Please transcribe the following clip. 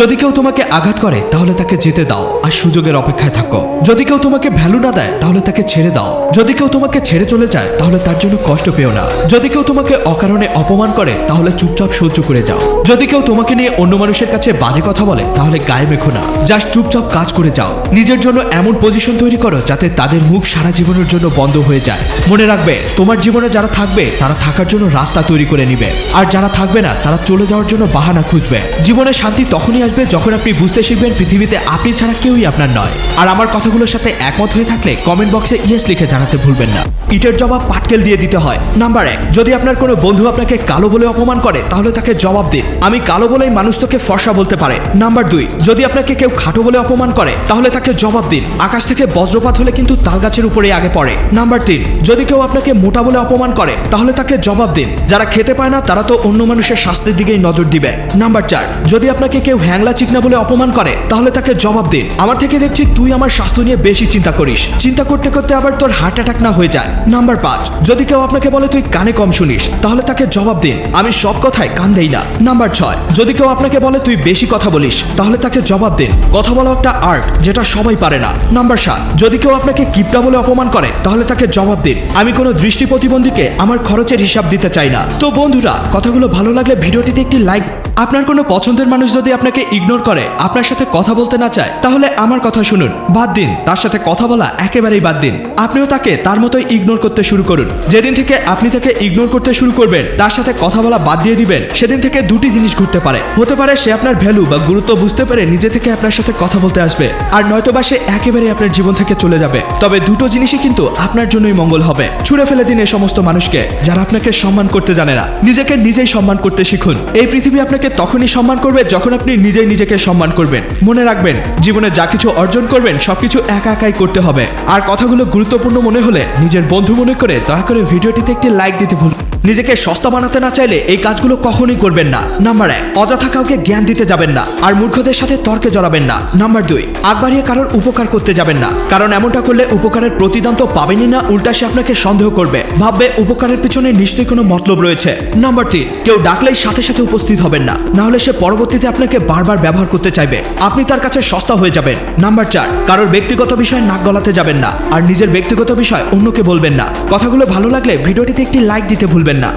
যদি কেউ তোমাকে আঘাত করে, তাহলে তাকে যেতে দাও আর সুযোগের অপেক্ষায় থাকো। যদি কেউ তোমাকে ভ্যালু না দেয়, তাহলে তাকে ছেড়ে দাও। যদি কেউ তোমাকে ছেড়ে চলে যায়, তাহলে তার জন্য কষ্ট পেও না। যদি কেউ তোমাকে অকারণে অপমান করে, তাহলে চুপচাপ সহ্য করে যাও। যদি কেউ তোমাকে নিয়ে অন্য মানুষের কাছে বাজে কথা বলে, তাহলে গায়ে মেখো না। জাস্ট চুপচাপ কাজ করে যাও। নিজের জন্য এমন পজিশন তৈরি করো যাতে তাদের মুখ সারা জীবনের জন্য বন্ধ হয়ে যায়। মনে রাখবে, তোমার জীবনে যারা থাকবে, তারা থাকার জন্য রাস্তা তৈরি করে নিবে। আর যারা থাকবে না, তারা চলে যাওয়ার জন্য বাহানা খুঁজবে। জীবনে শান্তি তখনই আসবে যখন আপনি বুঝতে শিখবেন পৃথিবীতে আপনি ছাড়া কেউই আপনার নয়। আর আমার কথাগুলোর সাথে একমত হয়ে থাকলে কমেন্ট বক্সে ইয়েস লিখে জানাতে ভুলবেন না। ইটের জবাব পাটকেল দিয়ে দিতে হয়। নাম্বার এক, যদি আপনার কোনো বন্ধু আপনাকে কালো বলে অপমান করে, তাহলে তাকে জবাব দিন। আমি কালো বলেই মানুষ তোকে ফর্সা বলতে পারে। নাম্বার দুই, যদি আপনাকে কেউ খাটো বলে অপমান করে, তাহলে তাকে জবাব দিন। আকাশ থেকে বজ্রপাত হলে কিন্তু তাল গাছের উপরেই আগে পড়ে। নাম্বার তিন, যদি কেউ আপনাকে মোটা বলে অপমান করে, তাহলে তাকে জবাব দিন। যারা খেতে পায় না, তারা তো অন্য মানুষের স্বাস্থ্যের দিকেই নজর দিবে। নাম্বার চার, যদি আপনাকে কেউ হ্যাংলা চিকনা বলে অপমান করে, তাহলে তাকে জবাব দিন। আমার থেকে দেখছি তুই আমার স্বাস্থ্য নিয়ে বেশি চিন্তা করিস। চিন্তা করতে করতে আবার তোর হার্ট অ্যাটাক না হয়ে যায়। নাম্বার পাঁচ, যদি কেউ আপনাকে বলে তুই কানে কম শুনিস, তাহলে তাকে জবাব দিন। আমি সব কথায় কান দেই না। নাম্বার ছয়, যদি কেউ আপনাকে বলে তুই বেশি কথা বলিস, তাহলে তাকে জবাব দিন। কথা বলা একটা আর্ট, যেটা সবাই পারে না। নাম্বার সাত, যদি কেউ আপনাকে কিপটা বলে অপমান করে, তাহলে তাকে জবাব দিন। আমি কোনো দৃষ্টি প্রতিবন্ধীকে আমার খরচের হিসাব দিতে চাই না। তো বন্ধুরা, কথাগুলো ভালো লাগলে ভিডিওটিতে একটি লাইক। আপনার কোনো পছন্দের মানুষ যদি আপনাকে ইগনোর করে, আপনার সাথে কথা বলতে না চায়, তাহলে আমার কথা শুনুন। বাদ দিন, তার সাথে কথা বলা একেবারেই বাদ দিন। আপনিও তাকে তার মতোই ইগনোর করতে শুরু করুন। যেদিন থেকে আপনি তাকে ইগনোর করতে শুরু করবেন, তার সাথে কথা বলা বাদ দিয়ে দিবেন, সেদিন থেকে দুটি জিনিস ঘটতে পারে। হতে পারে সে আপনার ভ্যালু বা গুরুত্ব বুঝতে পেরে নিজে থেকে আপনার সাথে কথা বলতে আসবে, আর নয়তো বা সে একেবারে আপনার জীবন থেকে চলে যাবে। তবে দুটো জিনিসই কিন্তু আপনার জন্যই মঙ্গল হবে। ছুড়ে ফেলে দিন এ সমস্ত মানুষকে, যারা আপনাকে সম্মান করতে জানে না। নিজেকে নিজেই সম্মান করতে শিখুন। এই পৃথিবী আপনাকে তখনই সম্মান করবে যখন আপনি নিজেই নিজেকে সম্মান করবেন। মনে রাখবেন, জীবনে যা কিছু অর্জন করবেন, সবকিছু একা একাই করতে হবে। আর কথাগুলো গুরুত্বপূর্ণ মনে হলে নিজের বন্ধু মনে করে দয়া করে ভিডিওটিতে একটি লাইক দিতে ভুল নিজেকে সস্তা বানাতে না চাইলে এই কাজগুলো কখনোই করবেন না। নাম্বার এক, অযথা কাউকে জ্ঞান দিতে যাবেন না আর মূর্খদের সাথে তর্কে জড়াবেন না। নাম্বার দুই, আগ বাড়িয়ে কারোর উপকার করতে যাবেন না। কারণ এমনটা করলে উপকারের প্রতিদান তো পাবেনই না, উল্টা সে আপনাকে সন্দেহ করবে। ভাববে উপকারের পিছনে নিশ্চয়ই কোনো মতলব রয়েছে। নাম্বার তিন, কেউ ডাকলেই সাথে সাথে উপস্থিত হবেন না। না হলে সে পরবর্তীতে আপনাকে বারবার ব্যবহার করতে চাইবে। আপনি তার কাছে সস্তা হয়ে যাবেন। নাম্বার চার, কারোর ব্যক্তিগত বিষয়ে নাক গলাতে যাবেন না। আর নিজের ব্যক্তিগত বিষয় অন্যকে বলবেন না। কথাগুলো ভালো লাগলে ভিডিওটিতে একটি লাইক দিতে ভুলবেন না